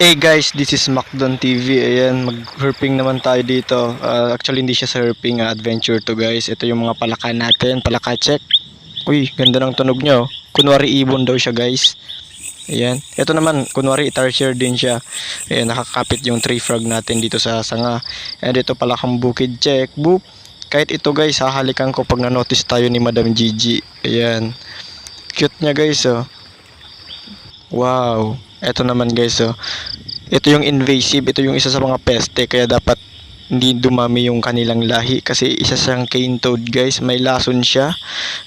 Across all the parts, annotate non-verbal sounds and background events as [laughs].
Hey guys, this is Macdon TV. Ayan, mag-herping naman tayo dito. Ah, actually, hindi siya sa herping, ah, adventure to guys. Ito yung mga palaka natin, palaka check. Uy, ganda ng tunog niya. oh. Kunwari ibon daw siya guys. Ayan. Ito naman, kunwari tarsier din siya. Ayan, nakakapit yung tree frog natin dito sa sanga. And ito palakang bukid check. Boop. Kahit ito guys, hahalikan ko pag na-notice tayo ni Madam Gigi. Ayan. Cute niya guys, oh. Wow. Ito naman guys, oh. Ito yung invasive, ito yung isa sa mga peste kaya dapat hindi dumami yung kanilang lahi kasi isa siyang cane toad guys, may lason siya.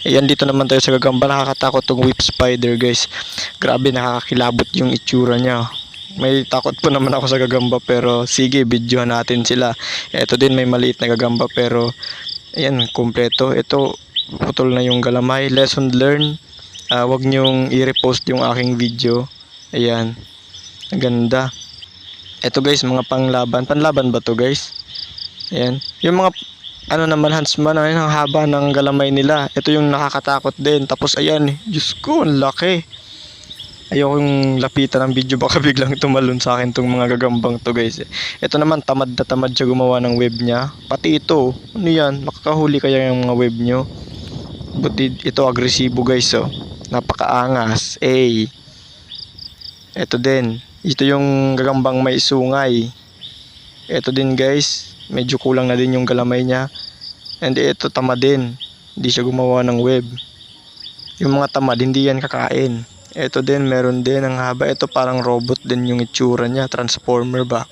Ayan dito naman tayo sa gagamba, nakakatakot tong whip spider guys. Grabe nakakakilabot yung itsura niya. May takot po naman ako sa gagamba pero sige, videohan natin sila. Ito din may maliit na gagamba pero ayan, kumpleto. Ito putol na yung galamay. Lesson learned. Ah, wag niyong i-repost yung aking video. Ayan. Ang ganda. Ito guys, mga panglaban. Panlaban ba to guys? Ayan. Yung mga ano naman huntsman, ayun, ang haba ng galamay nila. Ito yung nakakatakot din. Tapos ayan, Diyos ko, ang laki. Ayoko yung lapitan ng video baka [laughs] biglang tumalon sa akin tong mga gagambang to guys. Ito naman tamad na tamad siya gumawa ng web niya. Pati ito, ano yan, makakahuli kaya yung mga web nyo. Buti ito agresibo guys oh. Napakaangas. Eh. Ito din. Ito yung gagambang may sungay. Ito din guys. Medyo kulang na din yung galamay niya. And ito tamad din. Hindi siya gumawa ng web. Yung mga tamad, hindi yan kakain. Ito din, meron din ang haba. Ito parang robot din yung itsura niya. Transformer ba?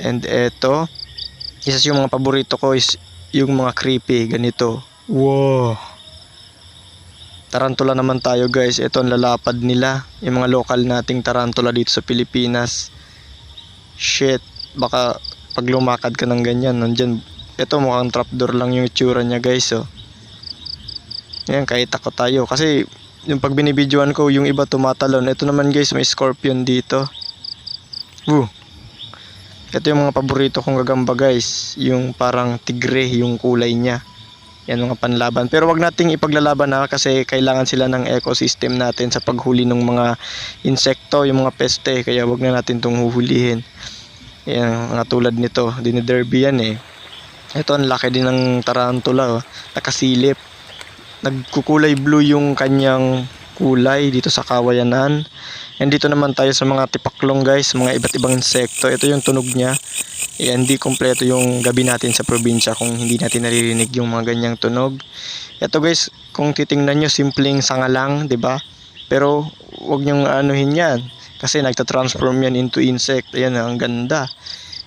And ito, isa sa yung mga paborito ko is yung mga creepy, ganito. Wow! Tarantula naman tayo guys. Ito ang lalapad nila. Yung mga local nating tarantula dito sa Pilipinas. Shit. Baka pag lumakad ka ng ganyan, nandyan. Ito mukhang trapdoor lang yung itsura niya guys. Oh. Yan, kahit ako tayo. Kasi yung pag binibidyoan ko, yung iba tumatalon. Ito naman guys, may scorpion dito. Woo. Ito yung mga paborito kong gagamba guys. Yung parang tigre yung kulay niya. Yan mga panlaban. Pero wag nating ipaglalaban na kasi kailangan sila ng ecosystem natin sa paghuli ng mga insekto, yung mga peste. Kaya wag na natin itong huhulihin. Yan, mga tulad nito. Diniderby yan eh. Ito ang laki din ng tarantula. Oh. Nakasilip. Nagkukulay blue yung kanyang kulay dito sa kawayanan. And dito naman tayo sa mga tipaklong guys, mga iba't ibang insekto. Ito yung tunog niya. Eh, hindi kompleto yung gabi natin sa probinsya kung hindi natin naririnig yung mga ganyang tunog. Ito guys, kung titingnan nyo, simpleng sanga lang, ba? Pero wag nyong anuhin yan. Kasi nagta-transform yan into insect. Ayan, ang ganda.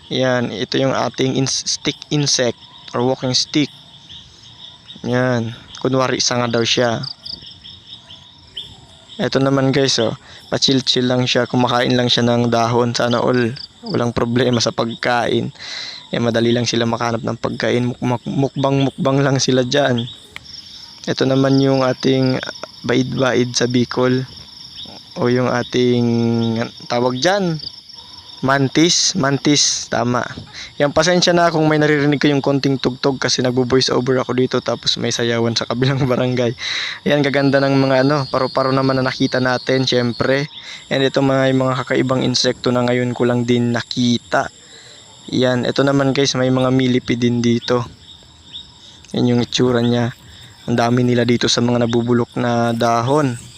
Yan, ito yung ating ins- stick insect or walking stick. Yan, kunwari sanga daw siya. Ito naman guys, oh, pa-chill-chill lang siya, kumakain lang siya ng dahon, sana all. Walang problema sa pagkain. Eh, madali lang sila makahanap ng pagkain, Muk- mukbang-mukbang lang sila dyan. Ito naman yung ating baid-baid sa Bicol. O yung ating tawag dyan, mantis, mantis, tama. Yan, pasensya na kung may naririnig kayong konting tugtog kasi nagbo-voice over ako dito tapos may sayawan sa kabilang [laughs] barangay. Yan, gaganda ng mga ano, paro-paro naman na nakita natin, syempre. And ito mga, yung mga kakaibang insekto na ngayon ko lang din nakita. Yan, ito naman guys, may mga millipede din dito. Yan yung itsura niya. Ang dami nila dito sa mga nabubulok na dahon.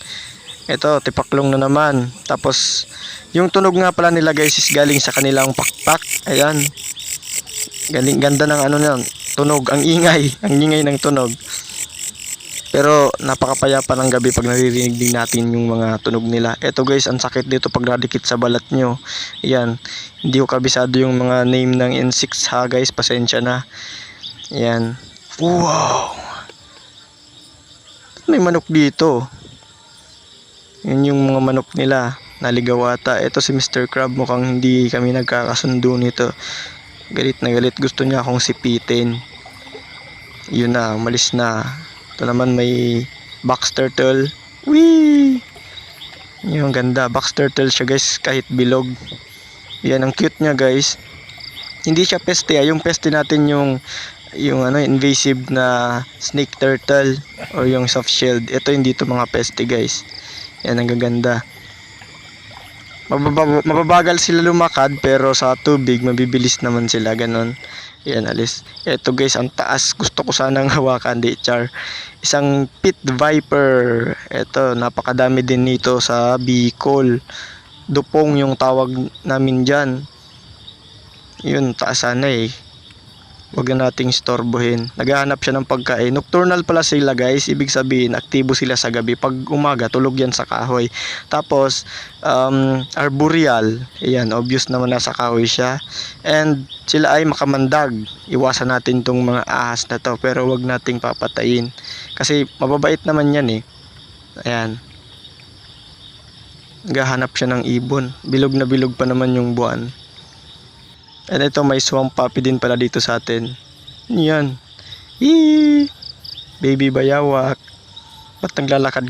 Ito, tipaklong na naman. Tapos, yung tunog nga pala nila guys is galing sa kanilang pakpak. Ayan. Galing, ganda ng ano yan. Tunog, ang ingay. Ang ingay ng tunog. Pero napakapayapa ng gabi pag naririnig din natin yung mga tunog nila. Ito guys, ang sakit dito pag nadikit sa balat nyo. Ayan. Hindi ko kabisado yung mga name ng insects ha guys. Pasensya na. Ayan. Wow! May manok dito. Yun yung mga manok nila. Naligaw ata. Ito si Mr. Crab mukhang hindi kami nagkakasundo nito. Galit na galit. Gusto niya akong sipitin. Yun na. Umalis na. Ito naman may box turtle. Whee! Yung ganda. Box turtle siya guys. Kahit bilog. Yan. Ang cute niya guys. Hindi siya peste. ah. Yung peste natin yung yung ano invasive na snake turtle or yung soft shelled ito hindi to mga peste guys yan ang gaganda Mababa- mababagal sila lumakad pero sa tubig mabibilis naman sila ganon. Yan alis. Ito guys, ang taas. Gusto ko sanang [laughs] hawakan di char. Isang pit viper. Ito, napakadami din nito sa Bicol. Dupong yung tawag namin dyan. Yun, taas sana eh. Huwag na nating storbohin. Naghahanap siya ng pagkain. Nocturnal pala sila guys. Ibig sabihin, aktibo sila sa gabi. Pag umaga, tulog yan sa kahoy. Tapos, um, arboreal. Ayan, obvious naman nasa kahoy siya. And sila ay makamandag. Iwasan natin tong mga ahas na to. Pero wag nating papatayin. Kasi mababait naman yan eh. Ayan. Naghahanap siya ng ibon. Bilog na bilog pa naman yung buwan. And ito may swamp puppy din pala dito sa atin. Yan. Eee! Baby bayawak. Ba't naglalakad